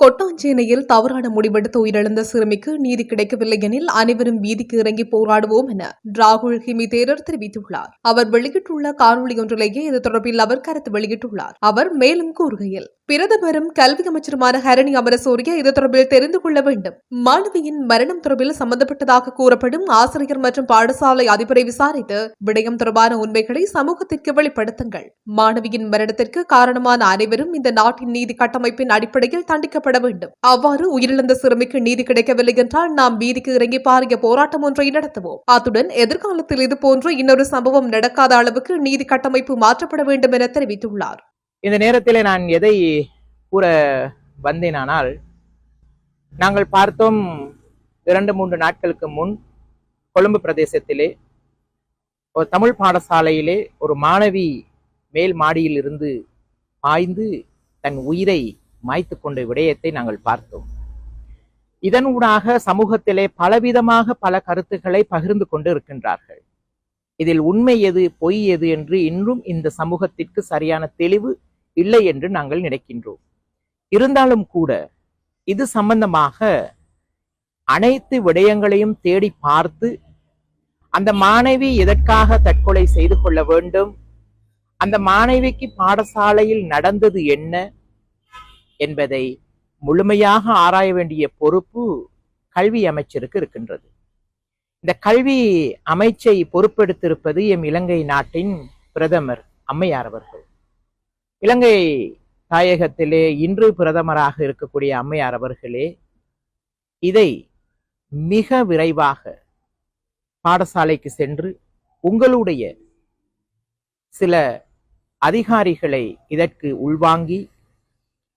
கொட்டாஞ்சேனையில் தவறான முடிவெடுத்து உயிரிழந்த சிறுமிக்கு நீதி கிடைக்கவில்லை எனில் அனைவரும் வீதிக்கு இறங்கி போராடுவோம் என ராகுல் ஹிமி தேரர் தெரிவித்துள்ளார். அவர் வெளியிட்டுள்ள காணொலி ஒன்றிலேயே இது தொடர்பில் அவர் கருத்து வெளியிட்டுள்ளார். அவர் மேலும் கூறுகையில் பிரதமரும் கல்வி அமைச்சருமான ஹரணி அமரசூரிய இது தொடர்பில் தெரிந்து கொள்ள வேண்டும். மாணவியின் மரணம் தொடர்பில் சம்பந்தப்பட்டதாக கூறப்படும் ஆசிரியர் மற்றும் பாடசாலை அதிபரை விசாரித்து விடயம் தொடர்பான உண்மைகளை சமூகத்திற்கு வெளிப்படுத்துங்கள். மாணவியின் மரணத்திற்கு காரணமான அனைவரும் இந்த நாட்டின் நீதி கட்டமைப்பின் அடிப்படையில் தண்டிக்கப்பட வேண்டும். அவ்வாறு உயிரிழந்த சிறுமிக்கு நீதி கிடைக்கவில்லை என்றால் நாம் வீதிக்கு இறங்கி பாரிய போராட்டம் ஒன்றை நடத்துவோம். அத்துடன் எதிர்காலத்தில் இதுபோன்ற இன்னொரு சம்பவம் நடக்காத அளவுக்கு நீதி கட்டமைப்பு மாற்றப்பட வேண்டும் என தெரிவித்துள்ளார். இந்த நேரத்தில் நான் எதை கூற வந்தேனானால் நாங்கள் பார்த்தோம் இரண்டு மூன்று நாட்களுக்கு முன் கொழும்பு பிரதேசத்திலே ஒரு தமிழ் பாடசாலையிலே ஒரு மாணவி மேல் மாடியில் இருந்து பாய்ந்து தன் உயிரை மாய்த்து கொண்ட விடயத்தை நாங்கள் பார்த்தோம். இதனூடாக சமூகத்திலே பலவிதமாக பல கருத்துக்களை பகிர்ந்து கொண்டு இருக்கின்றார்கள். இதில் உண்மை எது பொய் எது என்று இன்றும் இந்த சமூகத்திற்கு சரியான தெளிவு இல்லை என்று நாங்கள் நினைக்கின்றோம். இருந்தாலும் கூட இது சம்பந்தமாக அனைத்து விடயங்களையும் தேடி பார்த்து அந்த மாணவி எதற்காக தற்கொலை செய்து கொள்ள வேண்டும் அந்த மாணவிக்கு பாடசாலையில் நடந்தது என்ன என்பதை முழுமையாக ஆராய வேண்டிய பொறுப்பு கல்வி அமைச்சருக்கு இருக்கின்றது. இந்த கல்வி அமைச்சை பொறுப்பெடுத்திருப்பது எம் இலங்கை நாட்டின் பிரதமர் அம்மையார் அவர்கள். இலங்கை தாயகத்திலே இன்று பிரதமராக இருக்கக்கூடிய அம்மையார் அவர்களே இதை மிக விரைவாக பாடசாலைக்கு சென்று உங்களுடைய சில அதிகாரிகளை இதற்கு உள்வாங்கி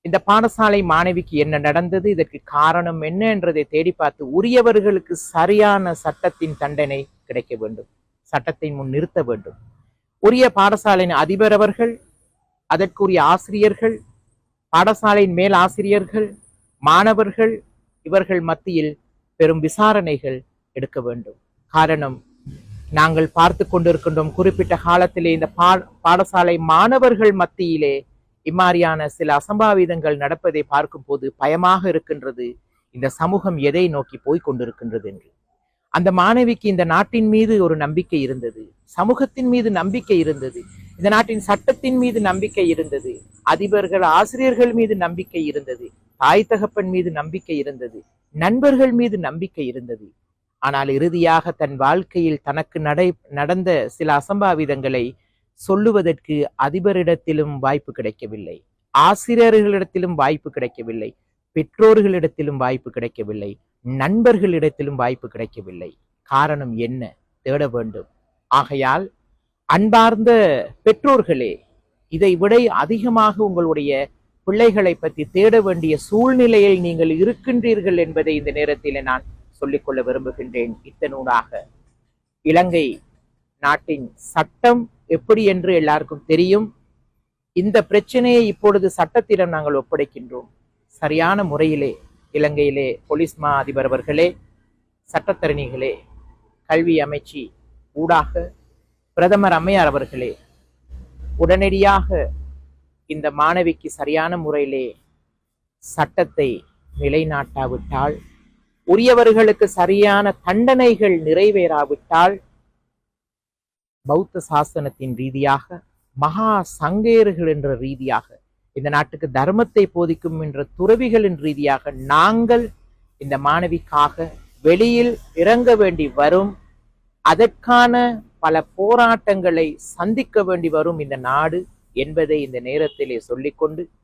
இந்த பாடசாலை மாணவிக்கு என்ன நடந்தது இதற்கு காரணம் என்ன என்றதை தேடி பார்த்து உரியவர்களுக்கு சரியான சட்டத்தின் தண்டனை கிடைக்க வேண்டும். சட்டத்தை முன் நிறுத்த வேண்டும். உரிய பாடசாலையின் அதிபர் அவர்கள் அதற்குரிய ஆசிரியர்கள் பாடசாலையின் மேல் ஆசிரியர்கள் மாணவர்கள் இவர்கள் மத்தியில் பெரும் விசாரணைகள் எடுக்க வேண்டும். காரணம் நாங்கள் பார்த்து கொண்டிருக்கின்றோம் குறிப்பிட்ட காலத்திலே இந்த பா- பாடசாலை மாணவர்கள் மத்தியிலே இம்மாதிரியான சில அசம்பாவிதங்கள் நடப்பதை பார்க்கும் போது பயமாக இருக்கின்றது. இந்த சமூகம் எதை நோக்கி போய் கொண்டிருக்கின்றது என்று. அந்த மாணவிக்கு இந்த நாட்டின் மீது ஒரு நம்பிக்கை இருந்தது. சமூகத்தின் மீது நம்பிக்கை இருந்தது. இந்த நாட்டின் சட்டத்தின் மீது நம்பிக்கை இருந்தது. அதிபர்கள் ஆசிரியர்கள் மீது நம்பிக்கை இருந்தது. தாய் தகப்பன் மீது நம்பிக்கை இருந்தது. நண்பர்கள் மீது நம்பிக்கை இருந்தது. ஆனால் இறுதியாக தன் வாழ்க்கையில் தனக்கு நடை நடந்த சில அசம்பாவிதங்களை சொல்லுவதற்கு அதிபரிடத்திலும் வாய்ப்பு கிடைக்கவில்லை. ஆசிரியர்களிடத்திலும் வாய்ப்பு கிடைக்கவில்லை. பெற்றோர்களிடத்திலும் வாய்ப்பு கிடைக்கவில்லை. நண்பர்களிடத்திலும் வாய்ப்பு கிடைக்கவில்லை. காரணம் என்ன? தேட வேண்டும். ஆகையால் அன்பார்ந்த பெற்றோர்களே இதை விட அதிகமாக உங்களுடைய பிள்ளைகளை பற்றி தேட வேண்டிய சூழ்நிலையில் நீங்கள் இருக்கின்றீர்கள் என்பதை இந்த நேரத்தில் நான் சொல்லிக்கொள்ள விரும்புகின்றேன். இத்தனூடாக இலங்கை நாட்டின் சட்டம் எப்படி என்று எல்லாருக்கும் தெரியும். இந்த பிரச்சனையை இப்பொழுது சட்டத்திடம் நாங்கள் ஒப்படைக்கின்றோம். சரியான முறையிலே இலங்கையிலே போலீஸ் மா அதிபர் அவர்களே சட்டத்தரணிகளே கல்வி அமைச்சு ஊடாக பிரதமர் அம்மையார் அவர்களே உடனடியாக இந்த மாணவிக்கு சரியான முறையிலே சட்டத்தை நிலைநாட்டாவிட்டால் உரியவர்களுக்கு சரியான தண்டனைகள் நிறைவேறாவிட்டால் பௌத்த சாசனத்தின் ரீதியாக மகா சங்கேயர்கள் என்ற ரீதியாக இந்த நாட்டுக்கு தர்மத்தை போதிக்கும் என்ற துறவிகளின் ரீதியாக நாங்கள் இந்த மாணவிக்காக வெளியில் இறங்க வேண்டி வரும். அதற்கான பல போராட்டங்களை சந்திக்க வேண்டி வரும் இந்த நாடு என்பதை இந்த நேரத்திலே சொல்லிக்கொண்டு